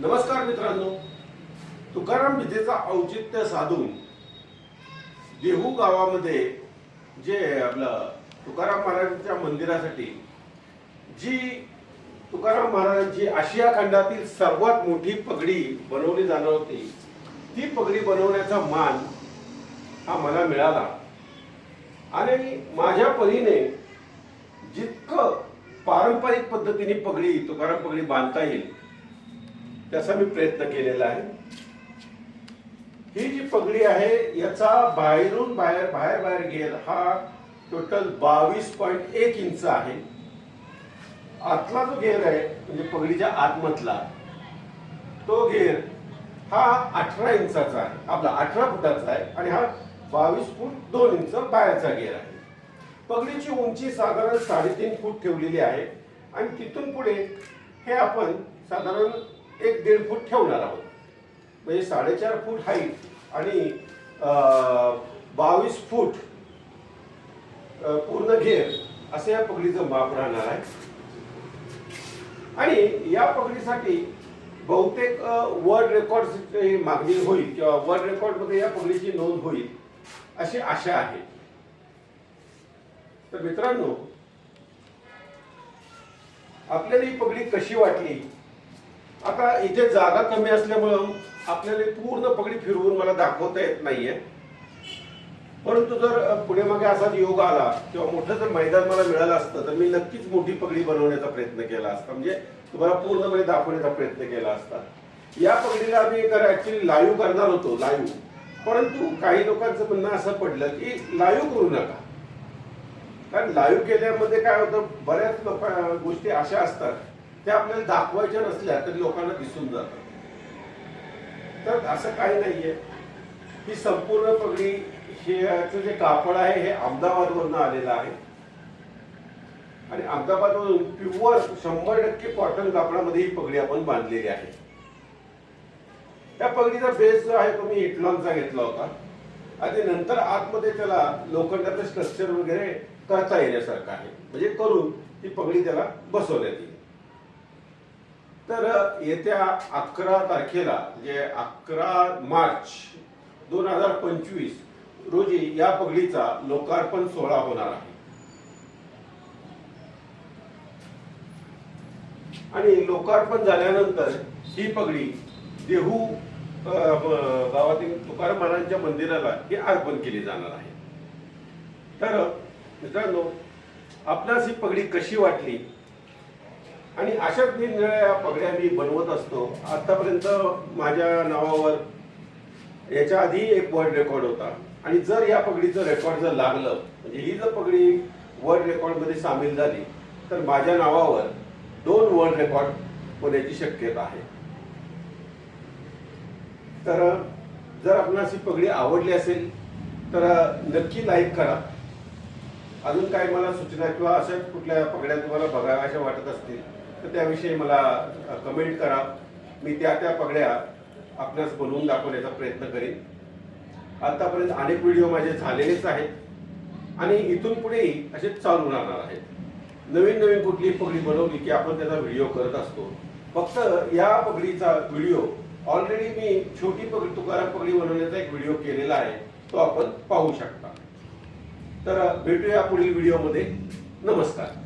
नमस्कार मित्रांनो. तुकाराम विजेचा औचित्य साधून देहू गावामध्ये जे आपलं तुकाराम महाराजांच्या मंदिरासाठी जी तुकाराम महाराजांची आशिया खंडातील सर्वात मोठी पगडी बनवली जाणार होती ती पगडी बनवण्याचा मान हा मला मिळाला. आणि माझ्या परीने जितकं पारंपरिक पद्धतीने पगडी तुकाराम पगडी बांधता येईल त्याचा मी प्रयत्न केलेला आहे. ही जी पगडी आहे याचा बाहेरून बाहेर बाहेर बाहेर घेर हा टोटल बावीस पॉईंट एक इंच आहे. आतला जो घेर आहे म्हणजे पगडीच्या आतमधला तो घेर हा अठरा इंचाचा आहे. आपला अठरा फुटाचा आहे आणि हा बावीस फूट दोन इंच बाहेरचा घेर आहे. पगडीची उंची साधारण साडेतीन फूट ठेवलेली आहे. आणि तिथून पुढे हे आपण साधारण एक दीड फूट ठेवणार आहोत. म्हणजे साडेचार फूट हाईट आणि बावीस फूट पूर्ण घेर असं या पगडीचं माप राहणार आहे. आणि या पगडीसाठी बहुतेक वर्ल्ड रेकॉर्ड मागणी होईल किंवा वर्ल्ड रेकॉर्डमध्ये या पगडीची नोंद होईल अशी आशा आहे. तर मित्रांनो आपल्याला ही पगडी कशी वाटली? आता इथे जागा कमी असल्यामुळं आपल्याला पूर्ण पगडी फिरवून मला दाखवता येत नाहीये. परंतु जर पुढे मागे असा योग आला किंवा मोठं जर मैदान मला मिळालं असतं तर मी नक्कीच मोठी पगडी बनवण्याचा प्रयत्न केला असता. म्हणजे तुम्हाला पूर्णपणे म्हणजे दाखवण्याचा प्रयत्न केला असता. या पगडीला आम्ही ऍक्च्युली लाईव्ह करणार होतो लाईव्ह. परंतु काही लोकांचं म्हणणं असं पडलं की लाईव्ह करू नका. कारण लाईव्ह केल्यामध्ये काय होतं बऱ्याच लोक गोष्टी अशा असतात त्या आपल्याला दाखवायच्या नसल्या तरी लोकांना दिसून जातात तर असं काही नाहीये. ही संपूर्ण पगडी हे जे कापड आहे हे अहमदाबादवरनं आलेलं आहे. आणि अहमदाबादवरून प्युअर शंभर टक्के कॉटन कापडामध्ये ही पगडी आपण बांधलेली आहे. त्या पगडीचा बेस जो आहे तो मी इटलॉनचा घेतला होता. आणि नंतर आतमध्ये त्याला लोखंडाचं स्ट्रक्चर वगैरे करता येण्यासारखं आहे. म्हणजे करून ती पगडी त्याला बसवण्यात येईल. तर येत्या अकरा तारखेला म्हणजे अकरा मार्च दोन हजार पंचवीस रोजी या पगडीचा लोकार्पण सोहळा होणार आहे. आणि लोकार्पण झाल्यानंतर ही पगडी देहू गावातील तुकाराम महाराजांच्या मंदिराला ही अर्पण केली जाणार आहे. तर मित्रांनो आपल्यास ही पगडी कशी वाटली? आणि अशा निरनिराळ्या पगड्या मी बनवत असतो. आतापर्यंत माझ्या नावावर याच्या आधी एक वर्ल्ड रेकॉर्ड होता. आणि जर या पगडीचं रेकॉर्ड जर लागलं म्हणजे ही जर पगडी वर्ल्ड रेकॉर्डमध्ये सामील झाली तर माझ्या नावावर दोन वर्ल्ड रेकॉर्ड होण्याची शक्यता आहे. तर जर आपणास ही पगडी आवडली असेल तर नक्की लाईक करा. अजून काही मला सूचना किंवा अशा कुठल्या पगड्या तुम्हाला बघाव्याशा वाटत असतील तर त्याविषयी मला कमेंट करा. मी त्या त्या पगड्या आपणास बनवून दाखवण्याचा प्रयत्न करेन. आतापर्यंत अनेक व्हिडिओ माझे झालेलेच आहेत आणि इथून पुढेही असे चालू राहणार आहेत. नवीन नवीन कुठली पगडी बनवली की आपण त्याचा व्हिडिओ करत असतो. फक्त या पगडीचा व्हिडिओ ऑलरेडी मी छोटी पगडी तुकाराम पगडी बनवण्याचा एक व्हिडिओ केलेला आहे तो आपण पाहू शकता. तर भेटूया पुढील व्हिडिओमध्ये. नमस्कार.